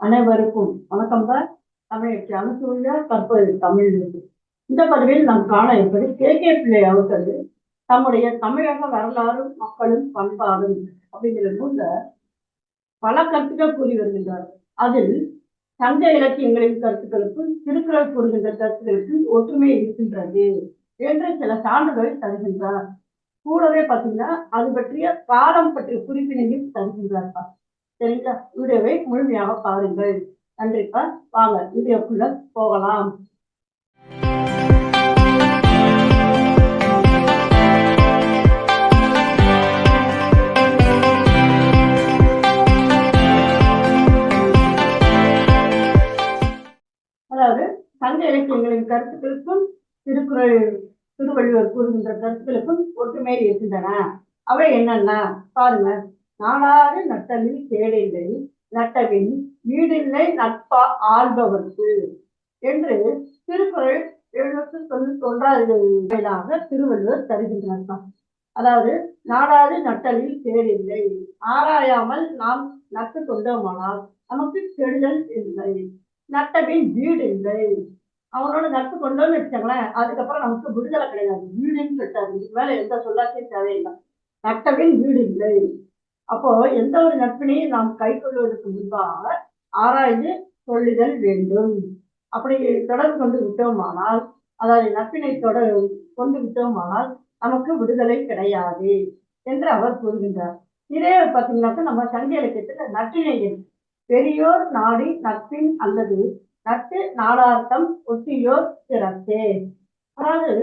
அனைவருக்கும் வணக்கம் தான் தமிழ் அனுசூய தற்போது தமிழ் இருக்கு. இந்த பதிவில் நாம் காண இருப்பது கே கே பிள்ளை அவர்கள் தம்முடைய தமிழக வரலாறும் மக்களும் பண்பாடும் அப்படிங்கிற நூல்ல பல கருத்துக்கள் கூறி வருகின்றார். அதில் சங்க இலக்கியங்களின் கருத்துக்களுக்கும் திருக்குறள் கூறுகின்ற கருத்துக்களுக்கும் ஒற்றுமை இருக்கின்றது என்று சில சான்றுகளை தருகின்றார். கூடவே பார்த்தீங்கன்னா அது பற்றிய காலம் பற்றிய குறிப்பினையும் தருகின்றார். சரிங்களா வீடியோவை முழுமையாக பாருங்கள். நன்றிப்பா வாங்க வீடியோக்குள்ள போகலாம். அதாவது சங்க இலக்கியங்களின் கருத்துக்களுக்கும் திருக்குறள் திருவள்ளுவர் கூறுகின்ற கருத்துக்களுக்கும் ஒற்றுமை இருக்கின்றன. அவை என்னென்ன? பாருங்க. நாடாறு நட்டலில் கேடில்லை நட்டவின் வீடில்லை நட்பா ஆள்பவர்க்கு என்று திருக்குறள் எழுநூற்று தொண்ணூத்தி ஒன்றாவது திருவள்ளுவர் தருகின்றார். அதாவது நாடாது நட்டலில் கேடில்லை. ஆராயாமல் நாம் நட்டு கொண்டோமானால் நமக்கு கெடுதல் இல்லை. நட்டபின் வீடு இல்லை அவனோட நட்பு கொண்டோன்னு வச்சாங்களேன் அதுக்கப்புறம் நமக்கு விடுதலை கிடையாது. வீடுன்னு சொல்லிட்டாரு. இதுக்கு மேல எந்த சொல்லாத்தையும் தேவையில்லை. நட்டபின் வீடு இல்லை அப்போ எந்த ஒரு நட்பினையும் நாம் கை கொள்வதற்கு முன்பாக ஆராய்ந்து சொல்லுதல் வேண்டும். அப்படி தொடர்பு கொண்டு விட்டோமானால் அதாவது நட்பினை தொடர் கொண்டு விட்டோமானால் நமக்கு விடுதலை கிடையாது என்று அவர் கூறுகின்றார். இதே பார்த்தீங்கன்னாக்கா நம்ம சங்க இலக்கியத்துல நற்றினையில் பெரியோர் நாடி நட்பின் அல்லது நட்டு நாடார்த்தம் ஒட்டியோர் சிறத்தே. அதாவது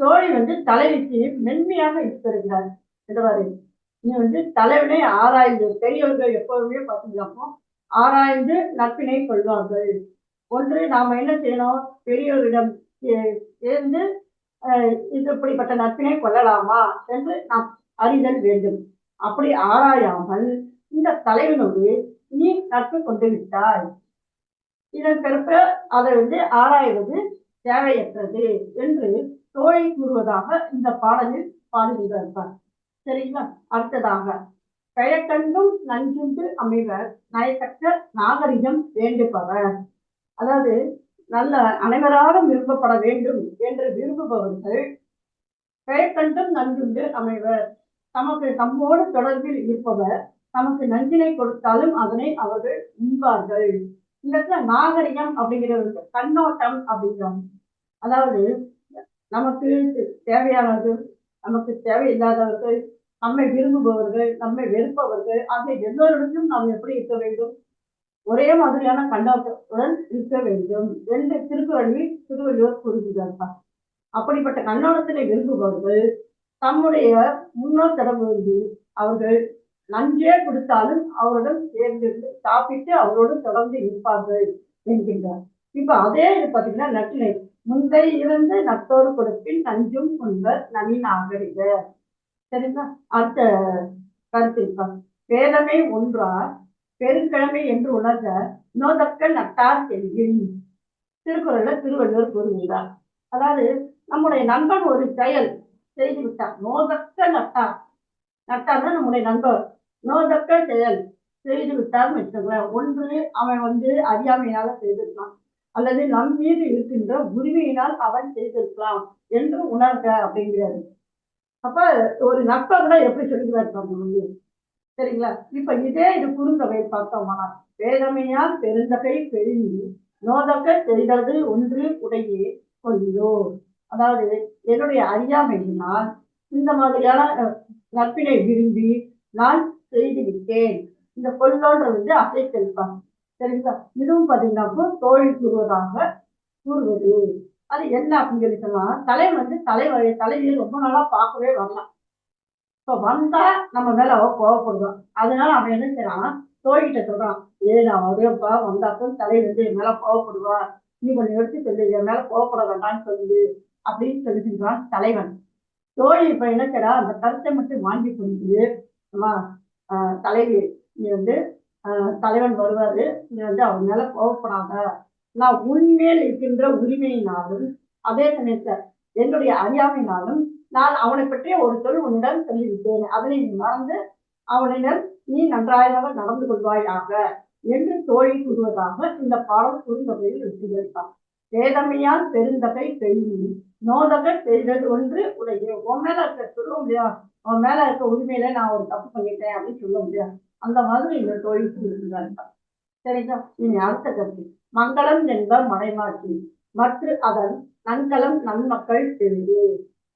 தோழி வந்து தலைவிக்கு மென்மையாக இருக்கிறார் என்றவாறு நீ வந்து தலைவனை ஆராய்ந்து பெரியவர்கள் எப்போதுமே பார்த்தீங்கன்னா ஆராய்ந்து நட்பினை கொள்வார்கள். ஒன்று நாம் என்ன செய்யணும்? பெரியவரிடம் சேர்ந்து இது இப்படிப்பட்ட நட்பினை கொள்ளலாமா? என்று நாம் அறிதல் வேண்டும். அப்படி ஆராயாமல் இந்த தலைவனோடு நீ நட்பு கொண்டு விட்டாய். இதன் பிறப்பு அதை வந்து ஆராய்வது தேவையற்றது என்று தோழி கூறுவதாக இந்த பாடலில் பாடுகின்றார் சரிங்களா அடுத்ததாக. பெயக்கண்டும் நன்குண்டு அமைவர் நயக்கற்ற நாகரிகம் வேண்டுபவர். அதாவது நல்ல அனைவராலும் விரும்பப்பட வேண்டும் என்று விரும்புபவர்கள் பெயர்கண்டும் நன்குண்டு அமைவர். தமக்கு தம்மோடு தொடர்பில் இருப்பவர் தமக்கு நஞ்சினை கொடுத்தாலும் அதனை அவர்கள் உண்பார்கள். இந்த இடத்துல நாகரிகம் அப்படிங்கிறது கண்ணோட்டம் அப்படிங்கிறோம். அதாவது நமக்கு தேவையானது நமக்கு தேவையில்லாதவர்கள் நம்மை விரும்புபவர்கள் நம்மை வெறுப்பவர்கள் ஆகிய எல்லோரிடத்திலும் நாம் எப்படி இருக்க வேண்டும்? ஒரே மாதிரியான கண்ணோட்டத்துடன் இருக்க வேண்டும். என்று திருக்குறளில் திருவள்ளுவர் கூறுகிறார்கள் அப்படிப்பட்ட கண்ணோட்டத்தினை விரும்புபவர்கள் தம்முடைய முன்னோர் தொடர்பு அவர்கள் நஞ்சே கொடுத்தாலும் அவருடன் சேர்ந்து சாப்பிட்டு அவரோடு தொடர்ந்து இருப்பார்கள் என்கின்றார். இப்ப அதே இது பார்த்தீங்கன்னா நட்டினை முந்தை இருந்து நத்தோர் கொடுப்பின் நஞ்சும் முன்பர் நனி நாகரிக சரிங்களா? அடுத்த கருத்து இருப்பாங்க வேதமே ஒன்றார் பெருங்கிழமை என்று உணர்ந்த நோதக்க நட்டார் செல்கின். திருக்குறள்ல திருவள்ளுவர் கூறுகிறார் அதாவது நம்முடைய நண்பன் ஒரு செயல் செய்து விட்டார் நோதக்க நட்டார். நட்டார் தான் நம்முடைய நண்பர். நோதக்க செயல் செய்து விட்டார்னு வச்சுக்கோங்களேன். ஒன்று அவன் வந்து அறியாமையால செய்திருக்கான் அல்லது நம் மீது இருக்கின்ற உரிமையினால் அவன் செய்திருக்கலாம் என்று உணர்க அப்படிங்கிறாரு. அப்ப ஒரு நட்பை எப்படி சொல்லுகிறார் வந்து சரிங்களா? இப்ப இதே இது குறுந்தொகை பார்த்தோம்னா வேதமையால் பெருந்தகை பெருங்கி நோதக்க தெரிந்தது ஒன்று உடையே கொள்ளோ அதாவது என்னுடைய அறியாமையினால் இந்த மாதிரியான நட்பினை விரும்பி நான் செய்து விட்டேன் இந்த கொல்லோன்றது வந்து அசை செல்வாங்க சரிங்களா இதுவும் பார்த்தீங்கன்னா தோழி கூறுவதாக கூறுவது. அது என்ன அப்படின்னு சொல்லி சொன்னா தலைவன் வந்து தலைவரை தலைவியை ரொம்ப நாளா பார்க்கவே வரலாம் இப்போ வந்தா நம்ம மேல அவ கோவப்படுவான் அதனால அவன் என்ன செய்யறான் தோழிகிட்ட சொல்றான் ஏ நான் வருவேப்பா வந்தாக்கும் தலை வந்து என் மேல கோவப்படுவா. நீ கொஞ்சம் எடுத்து சொல்லு என் மேல கோவப்பட வேண்டாம்னு சொல்லு அப்படின்னு சொல்லி சொல்றான் தலைவன். தோழி இப்ப என்ன செய்யறா அந்த கருத்தை மட்டும் வாங்கி கொண்டு தலைவி நீ வந்து தலைவன் வருவாரு. நீ வந்து அவன் மேல கோவப்படாத. நான் உண்மையில் இருக்கின்ற உரிமையினாலும் அதே சமயத்துல என்னுடைய அறியாமையினாலும் நான் அவனை பற்றிய ஒரு சொல் உன்னிடம் சொல்லிவிட்டேன். அதனை நீ மறந்து அவனிடம் நீ நன்றாக நடந்து கொள்வாயாக என்று தோழி கூறுவதாக இந்த பாடல் குறுந்தொகையில் எடுத்துரைத்தார் வேதமையால் பெருந்தகை பெய்தி நோதக செய்தது ஒன்று உடைய உன் மேல இருக்க சொல்ல முடியாது. அவன் மேல இருக்க உரிமையில நான் ஒரு தப்பு பண்ணிட்டேன் அப்படின்னு சொல்ல முடியாது. அந்த மாதிரி இந்த தொழில் கூறுகிறார் சரிங்களா? இனி அடுத்த கருத்து மங்களம் என்ப மறைமாற்றி. மற்ற அதன் நன்கலம் நன்மக்கள் தெரிவு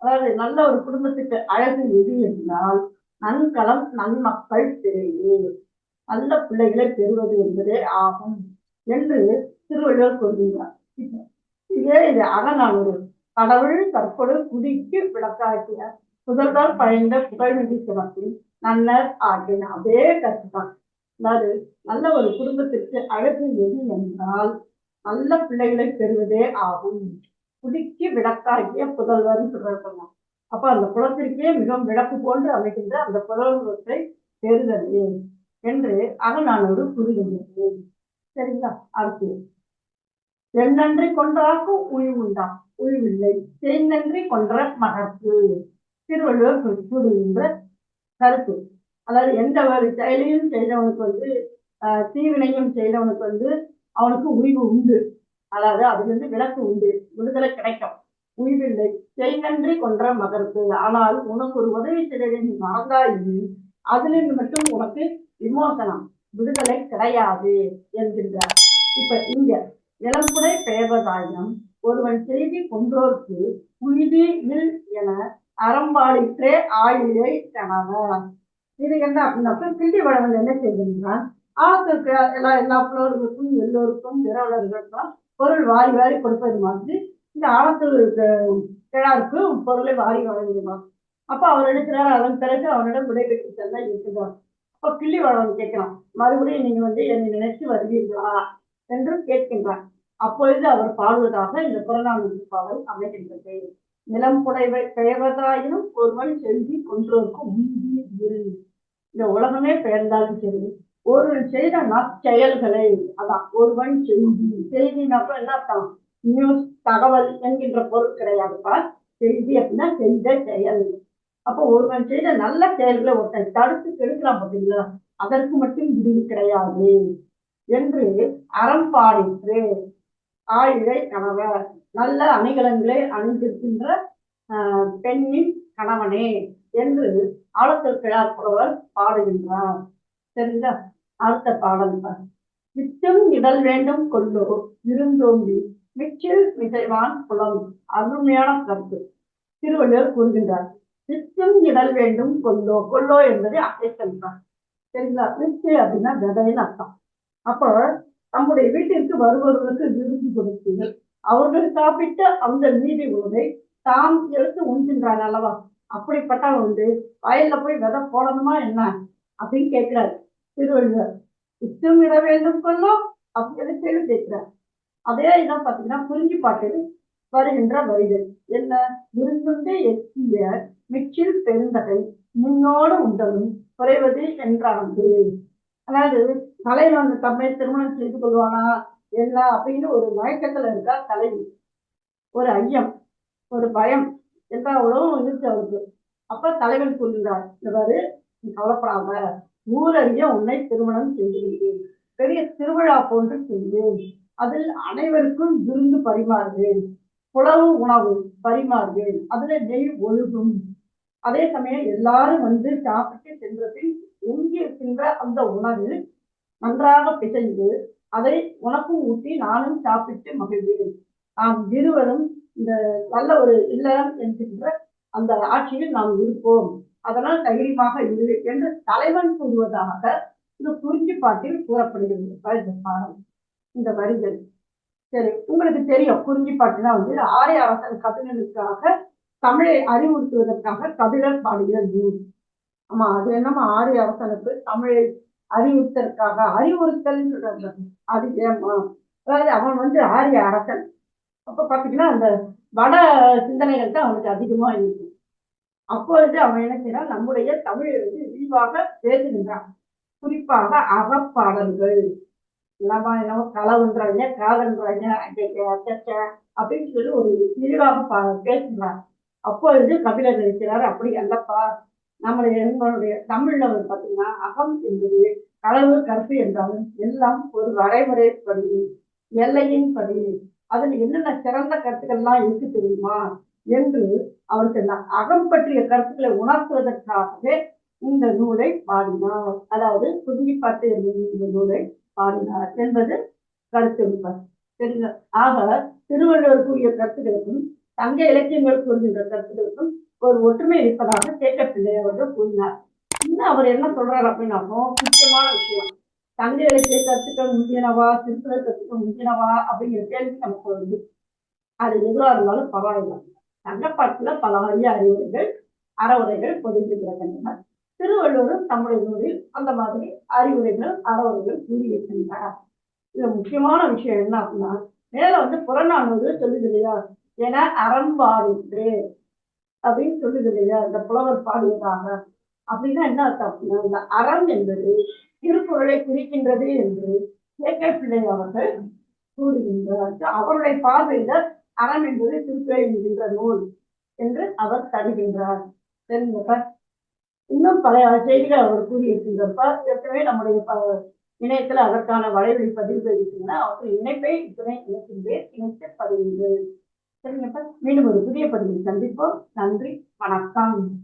அதாவது நல்ல ஒரு குடும்பத்துக்கு அழகு எது என்றால் நன்கலம் நன்மக்கள் தெரிவு நல்ல பிள்ளைகளை பெறுவது என்பதே ஆகும் என்று திருவள்ளுவர் கூறுகிறார் இதே இது அகநானூறு கடவுள் தற்பொழுது குடிக்கு விளக்காக்கிய முதல்வர் பழைந்த புகழ்மிகு சிறப்பில் நல்லர் ஆகின அதே கருத்துதான். அதாவது நல்ல ஒரு குடும்பத்திற்கு அழகு எது என்றால் நல்ல பிள்ளைகளை பெறுவதே ஆகும். குடிக்கு விளக்காகிய புதல்வர்னு சொல்றாங்க அப்ப அந்த குளத்திற்கே மிகவும் விளக்கு போன்று அமைகின்ற அந்த புதல்வத்தை பெறுவது என்று அகநானோடு கூறுகின்றது சரிங்களா? அடுத்து. எண்ணன்றி கொன்றாக்கும் உய்வுண்டா உய்வில்லை செய்நன்றி கொன்ற மகற்கு. திருவள்ளுவர் கூறுகின்ற கருத்து. அதாவது எந்த ஒரு செயலையும் செய்தவனுக்கு வந்து தீவினையும் செய்தவனுக்கு வந்து அவனுக்கு உய்வு உண்டு. அதாவது அதுலேருந்து விளக்கு உண்டு. விடுதலை கிடைக்கும். உய்வில்லை செய்நன்றி கொன்ற மகருக்கு. ஆனால் உனக்கு ஒரு உதவி செய்ததை நீ மறந்தாயி அதிலிருந்து மட்டும் உனக்கு விமோசனம் விடுதலை கிடையாது என்கின்றார். இப்ப இங்க இளம்புடை பெயர்வதாயினும் ஒருவன் செய்தி கொன்றோர்க்கு உய்வி இல் என அறம்பாடிற்றே ஆயிலை கணவன் இது என்ன அப்படின்னா கிள்ளி வளவன் என்ன செய்கின்றான் ஆழத்திற்கு எல்லா எல்லா புலவர்களுக்கும் எல்லோருக்கும் பிறவலர்களுக்கும் பொருள் வாரி வாரி கொடுப்பது மாதிரி இந்த ஆழத்தில் கிழாருக்கு பொருளை வாரி வழங்குகிறான் அப்ப அவர் எடுக்கிறார் அதன் பிறகு அவனிடம் விடைபெற்று செல்ல இருக்கிறார் அப்ப கிள்ளி வளவன் கேட்கிறான் மறுபடியும் நீங்க வந்து என்னை நினைச்சு வருவீர்களா? என்று கேட்கின்றார் அப்பொழுது அவர் பாடுவதாக இந்த புறநானூறு பாடல் அமைகின்றது. நிலம் புடைவை பெயர்வதாயினும் ஒருவன் செல்வி கொன்றோருக்கு இரு இந்த உலகமே பெயர்ந்தாலும் சரி ஒருவன் செய்த நற்செயல்களை அதான் ஒருவன் செய்தி செய்தினாக்க என்ன அர்த்தம்? நியூஸ் தகவல் என்கின்ற பொருள் கிடையாதுப்பா செய்தி அப்படின்னா செய்த செயல். அப்போ ஒருவன் செய்த நல்ல செயல்களை ஒருத்தன் தடுத்து கெடுக்கலாம் பார்த்தீங்களா? அதற்கு மட்டும் விடுதி கிடையாது. என்று அறம் பாடிற்று. ஆயிழை கணவர். நல்ல அணிகலன்களை அணிந்திருக்கின்ற பெண்ணின் கணவனே என்று ஆழத்தில் கிழார் புலவர் பாடுகின்றார். சரிங்களா அடுத்த பாடல் பாரு. வித்தும் இடல் வேண்டும் கொல்லோ இருந்தோம்பி மிச்சில் மிசைவான் புலம் அருமையான கருத்து. திருவள்ளுவர் கூறுகின்றார் வித்தும் இடல் வேண்டும் கொல்லோ கொல்லோ என்பதை அசைத்தல் சொல்றார். சரிங்களா வித்து அப்படின்னா விதைன்னு அர்த்தம். அப்போ நம்முடைய வீட்டிற்கு வருபவர்களுக்கு விருந்து கொடுத்தீர்கள். அவர்கள் சாப்பிட்ட அந்த மீதி உணவை தாம் எடுத்து உண்கின்றாள் அல்லவா? அப்படிப்பட்டவன் வந்து வயல்ல போய் விதை போடணுமா என்ன? அப்படின்னு கேட்கிறார் திருவள்ளுவர். இத்தும் இட வேண்டும் கொள்ளும் அப்படின்னு கேள்வி கேட்கிறார். அதே இதான் பார்த்தீங்கன்னா குறிஞ்சி பாட்டில் வருகின்ற வரிகள் என்ன? விருந்துண்டு எத்திய மிச்சில் பெருந்தகை முன்னோடு உண்டதும் குறைவது என்றான் அதாவது தலைவன் தம்மை திருமணம் செய்து கொள்வானா? என்ன அப்படின்னு ஒரு மயக்கத்துல இருக்கா தலைவி. ஒரு ஐயம் ஒரு பயம் எல்லா உலகம் இருந்துச்சு அவருக்கு அப்ப தலைவன் சொல்கிறார் இந்த பாரு நீ கவலைப்படாம ஊரறிய உன்னை திருமணம் செய்து பெரிய திருவிழா போன்று செய்வேன். அதில் அனைவருக்கும் விருந்து பரிமாறுவேன். புலவு உணவு பரிமாறுவேன். அதுல நெய் ஒழுகும். அதே சமயம் எல்லாரும் வந்து சாப்பிட்டு சென்ற பின் எஞ்சி இருக்கின்ற அந்த உணவு நன்றாக பிசைந்து அதை உனக்கும் ஊட்டி நானும் சாப்பிட்டு மகிழ்வேன். நாம் இருவரும் இந்த நல்ல ஒரு இல்லறம் என்கின்ற அந்த ஆட்சியில் நாம் இருப்போம். அதனால் தைரியமாக இரு என்று தலைவன் கூறுவதாக இந்த குறிஞ்சிப்பாட்டில் கூறப்படுகிறது. பாடம். இந்த வரிகள். சரி உங்களுக்கு தெரியும் குறிஞ்சிப்பாட்டுனா வந்து ஆரிய அரசன் கபிலனுக்காக தமிழை அறிவுறுத்துவதற்காக கபிலர் பாடுகிற நூல். ஆமா அது என்னமா ஆரிய அரசனுக்கு தமிழை அறிவுறுத்தலுக்காக அறிவுறுத்தல் சொல்றாங்க அது ஏமா அதாவது அவன் வந்து ஆரிய அரசன். அப்ப பாத்தீங்கன்னா அந்த வட சிந்தனைகள் தான் அவனுக்கு அதிகமா இருக்கும். அப்பொழுது அவன் என்ன செய்யறான் நம்முடைய தமிழை வந்து விரிவாக பேசுகின்றான். குறிப்பாக அறப்பாடல்கள். என்னமா என்னவோ களவுன்றாங்க காதன்றாங்க அப்படின்னு சொல்லி ஒரு விரிவாக பா- பேசுகிறார் அப்பொழுது கபிலர் நினைக்கிறார் அப்படி அல்லப்பா நம்முடைய நம்மளுடைய தமிழ்ல வந்து பார்த்தீங்கன்னா அகம் என்பது களவு கருத்து என்றாலும் எல்லாம் ஒரு வரைமுறைப்படி எல்லையின் படி. அதில் என்னென்ன சிறந்த கருத்துக்கள்லாம் இருக்கு தெரியுமா? என்று அவருக்கு அந்த அகம் பற்றிய கருத்துக்களை உணர்த்துவதற்காகவே இந்த நூலை பாடினார். அதாவது புதுங்கி பாட்டு என்று இந்த நூலை பாடினார் என்பது கருத்து இருப்பார் சரிங்களா? ஆக திருவள்ளுவருக்குரிய கருத்துக்களுக்கும் சங்க இலக்கியங்களுக்கு வருகின்ற கருத்துக்களுக்கும் ஒரு ஒற்றுமை இருப்பதாக கேட்க பிள்ளை அவர்கள் கூறினார். இன்னும் அவர் என்ன சொல்றாரு அப்படின்னாக்கோ முக்கியமான விஷயம். தங்கைகளுக்கு கத்துக்க கருத்துக்கள் முந்தினவா? திருக்குறள் கருத்துக்கள் முந்தினவா? அப்படிங்கிற கேள்வி நமக்கு வருது. அது எதுவா இருந்தாலும் பரவாயில்லை. சங்கப்பாட்டுல பல அரிய அறிவுரைகள் அறவுரைகள் பொதிந்து கிடக்கின்றன. திருவள்ளுவரும் தம்முடைய நூலில் அந்த மாதிரி அறிவுரைகள் அறவுரைகள் கூறியிருக்கின்றார் இதுல முக்கியமான விஷயம் என்ன அப்படின்னா மேல வந்து புறநானூறு சொல்லுது இல்லையா? என அறம்பாடிற்று அப்படின்னு சொல்லுது இல்லையா? இந்த புலவர் பாடுவதாக அப்படின்னா என்ன அர்த்தம் இந்த அறம் என்பது திருக்குறளை குறிக்கின்றது என்று கேட்க பிள்ளை அவர்கள் கூறுகின்றார். அவருடைய பார்வையில அறம் என்பது திருக்குறள் என்கின்ற நூல் என்று அவர் தருகின்றார். தெரிஞ்சப்ப இன்னும் பல செய்திகள் அவர் கூறியிருக்கின்றப்ப ஏற்கனவே நம்முடைய இணையத்துல அதற்கான வலைவழி பதிவு இருக்கின்றன. அவற்றின் இணைப்பை இத்துணை இணைக்கின்றேன். இணைத்து பதிவுகிறேன் சரிங்கப்பா. மீண்டும் ஒரு புதிய பதிவில் சந்திப்போம். நன்றி. வணக்கம்.